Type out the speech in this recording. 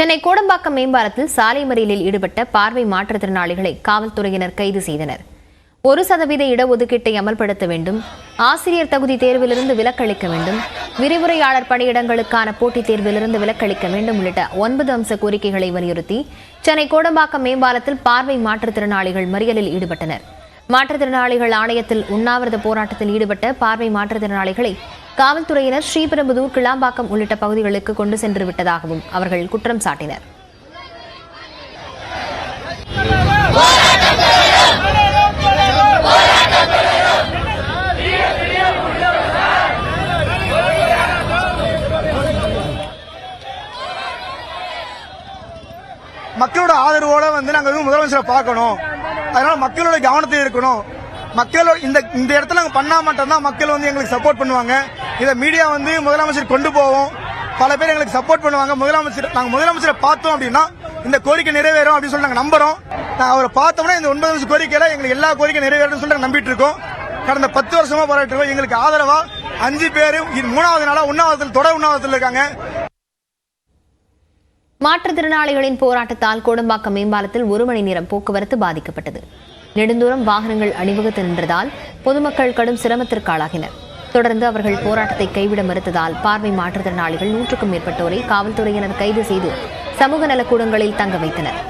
சென்னை கோடம்பாக்கம் மேம்பாலத்தில் சாலை மறியலில் ஈடுபட்ட பார்வை மாற்றுத்திறனாளிகளை காவல்துறையினர் கைது செய்தனர். ஒரு சதவீத இடஒதுக்கீட்டை அமல்படுத்த வேண்டும். ஆசிரியர் தகுதி தேர்விலிருந்து விலக்களிக்க வேண்டும். விரிவுரையாளர் பணியிடங்களுக்கான போட்டித் தேர்விலிருந்து விலக்களிக்க வேண்டும் உள்ளிட்ட ஒன்பது அம்ச கோரிக்கைகளை வலியுறுத்தி சென்னை கோடம்பாக்கம் மேம்பாலத்தில் பார்வை மாற்றுத்திறனாளிகள் மறியலில் ஈடுபட்டனர். மாற்றுத்திறனாளிகள் ஆணையத்தில் உண்ணாவிரத போராட்டத்தில் ஈடுபட்ட பார்வை மாற்றுத்திறனாளிகளை காவல்துறையினர் ஸ்ரீபெரும்புதூர் கிளாம்பாக்கம் உள்ளிட்ட பகுதிகளுக்கு கொண்டு சென்று விட்டதாகவும் அவர்கள் குற்றம் சாட்டினர். மக்களோட ஆதரவோட வந்து நாங்க வந்து முதலமைச்சரை பார்க்கணும். அதனால மக்களோட கவனத்தை இருக்கணும் மக்களோட இந்த இந்த இடத்துல நாங்க பண்ணா மட்டும்தான் மக்கள் வந்து எங்களுக்கு சப்போர்ட் பண்ணுவாங்க. இதை மீடியா வந்து முதலமைச்சர் கொண்டு போவோம். பல பேர் எங்களுக்கு சப்போர்ட் பண்ணுவாங்க. முதலமைச்சர் நாங்கள் முதலமைச்சரை பார்த்தோம் அப்படின்னா இந்த கோரிக்கை நிறைவேறும் அப்படின்னு சொல்லி நாங்கள் நம்புறோம். நான் அவரை பார்த்தோம்னா இந்த ஒன்பது வருஷம் கோரிக்கையில எங்களுக்கு எல்லா கோரிக்கை நிறைவேறும் சொல்லி நாங்க நம்பிட்டு இருக்கோம். கடந்த பத்து வருஷமா போராட்டு இருக்கோம். எங்களுக்கு ஆதரவா அஞ்சு பேரும் இது மூணாவது நாளா உண்ணாவிரதத்தில் தொடர் உண்ணாவதத்தில் இருக்காங்க. மாற்றுத்திறனாளிகளின் போராட்டத்தால் கோடம்பாக்கம் மேம்பாலத்தில் ஒரு மணி நேரம் போக்குவரத்து பாதிக்கப்பட்டது. நெடுந்தூரம் வாகனங்கள் அணிவகுத்து நின்றதால் பொதுமக்கள் கடும் சிரமத்திற்கு ஆளாகினர். தொடர்ந்து அவர்கள் போராட்டத்தை கைவிட மறுத்ததால் பார்வை மாற்றுத்திறனாளிகள் நூற்றுக்கும் மேற்பட்டோரை காவல்துறையினர் கைது செய்து சமூக நலக்கூடங்களில் தங்க வைத்தனர்.